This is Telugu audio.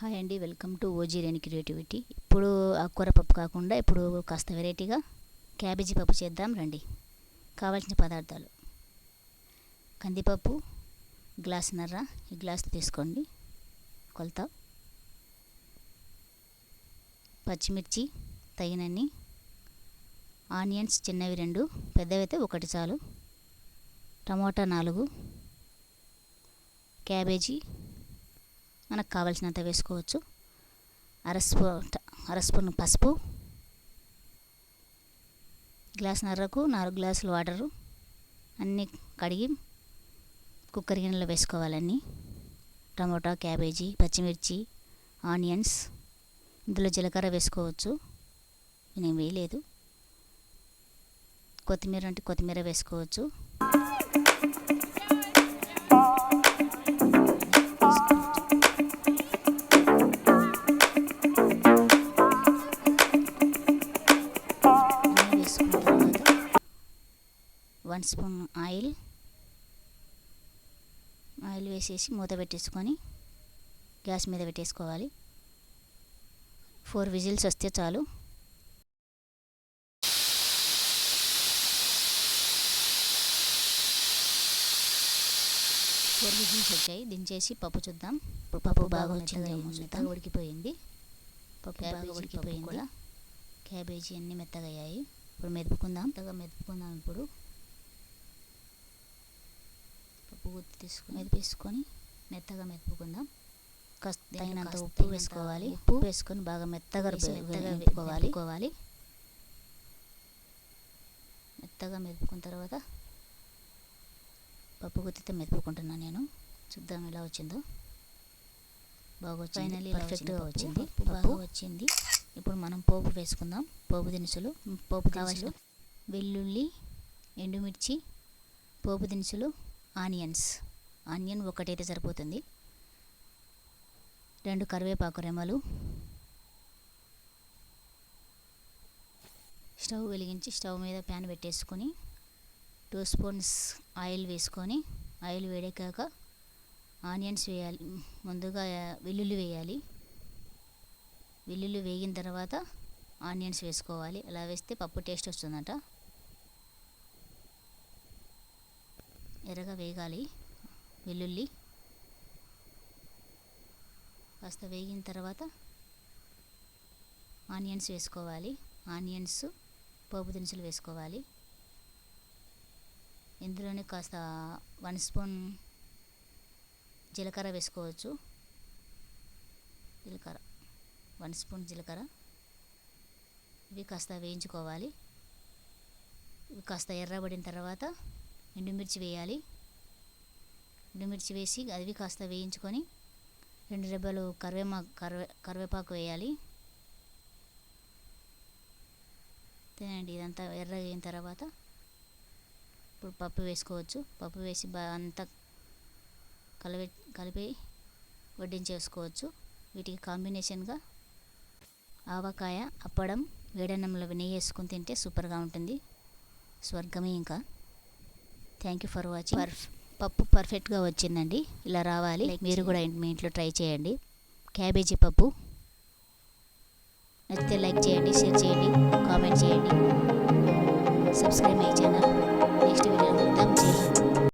హాయ్ అండి వెల్కమ్ టు ఓజీ రేణి క్రియేటివిటీ. ఇప్పుడు ఆకుకూర పప్పు కాకుండా ఇప్పుడు కాస్త వెరైటీగా క్యాబేజీ పప్పు చేద్దాం రండి. కావాల్సిన పదార్థాలు. కందిపప్పు గ్లాసున్నర ఈ గ్లాస్ తీసుకోండి. కొలత. పచ్చిమిర్చి తగినన్ని. ఆనియన్స్ చిన్నవి రెండు పెద్దవి అయితే ఒకటి చాలు. టమోటా నాలుగు. క్యాబేజీ మనకు కావలసినంత వేసుకోవచ్చు. అరస్పూ అరస్పూన్ పసుపు. గ్లాస్ నర్రకు నాలుగు గ్లాసులు వాటరు. అన్నీ కడిగి కుక్కర్ గిన్నెలో వేసుకోవాలన్నీ టమోటా క్యాబేజీ పచ్చిమిర్చి ఆనియన్స్. ఇందులో జీలకర్ర వేసుకోవచ్చు. నేను వేయలేదు. కొత్తిమీర అంటే కొత్తిమీర వేసుకోవచ్చు. వన్ స్పూన్ ఆయిల్ ఆయిల్ వేసేసి మూత పెట్టేసుకొని గ్యాస్ మీద పెట్టేసుకోవాలి. ఫోర్ విజిల్స్ వస్తే చాలు. ఫోర్ విజిల్స్ వచ్చాయి. దించేసి పప్పు చూద్దాం. పప్పు బాగా వచ్చింది మెత్తగా ఉడికిపోయింది. పప్పు బాగా ఉడికిపోయింది. కూడా. క్యాబేజీ అన్నీ మెత్తగా అయ్యాయి. ఇప్పుడు మెదుపుకుందాం. మెత్తగా మెదుపుకుందాం ఇప్పుడు. పప్పు గుత్తి తీసుకుని మెదిపేసుకొని మెత్తగా మెదుపుకుందాం. కాస్త తగినంత ఉప్పు వేసుకోవాలి. ఉప్పు వేసుకొని బాగా మెత్తగా రుబ్బ- మెత్తగా మెదుపుకున్న తర్వాత పప్పు గుత్తితో మెదుపుకుంటున్నాను నేను. చూద్దాం ఎలా వచ్చిందో. బాగా వచ్చింది పర్ఫెక్ట్గా వచ్చింది. బాగా వచ్చింది. ఇప్పుడు మనం పోపు వేసుకుందాం. పోపు దినుసులు పోపు కావాల్సిన వెల్లుల్లి ఎండుమిర్చి పోపు దినుసులు ఆనియన్స్. ఆనియన్ ఒకటైతే సరిపోతుంది. రెండు కరివేపాకు రెమ్మలు. స్టవ్ వెలిగించి స్టవ్ మీద ప్యాన్ పెట్టేసుకొని టూ స్పూన్స్ ఆయిల్ వేసుకొని ఆయిల్ వేడెక్కాక ఆనియన్స్ వేయాలి. ముందుగా వెల్లుల్లి వేయాలి. వెల్లుల్లి వేగిన తర్వాత ఆనియన్స్ వేసుకోవాలి. అలా వేస్తే పప్పు టేస్ట్ వస్తుందట. ఎర్రగా వేగాలి. వెల్లుల్లి. కాస్త వేగిన తర్వాత ఆనియన్స్ వేసుకోవాలి. ఆనియన్స్ పోపు దినుసులు వేసుకోవాలి. ఇందులోనే కాస్త వన్ స్పూన్ జీలకర్ర వేసుకోవచ్చు. జీలకర్ర. వన్ స్పూన్ జీలకర్ర. ఇవి కాస్త వేయించుకోవాలి. ఇవి కాస్త ఎర్రబడిన తర్వాత ఎండుమిర్చి వేయాలి. ఎండుమిర్చి వేసి అవి కాస్త వేయించుకొని రెండు రెబ్బలు కరివేమా కరివే కరివేపాకు వేయాలి. తినండి ఇదంతా ఎర్ర అయిన తర్వాత ఇప్పుడు పప్పు వేసుకోవచ్చు. పప్పు వేసి అంతా కలిపి కలిపి వడ్డించేసుకోవచ్చు. వీటికి కాంబినేషన్గా ఆవకాయ అప్పడం వేడన్నంలో నెయ్యి వేసుకొని తింటే సూపర్గా ఉంటుంది. స్వర్గమే ఇంకా. థ్యాంక్ యూ ఫర్ వాచింగ్ పర్ఫ్ పప్పు పర్ఫెక్ట్గా వచ్చిందండి. ఇలా రావాలి. మీరు కూడా మీ ఇంట్లో ట్రై చేయండి. క్యాబేజీ పప్పు. నచ్చితే లైక్ చేయండి షేర్ చేయండి కామెంట్ చేయండి. Subscribe my channel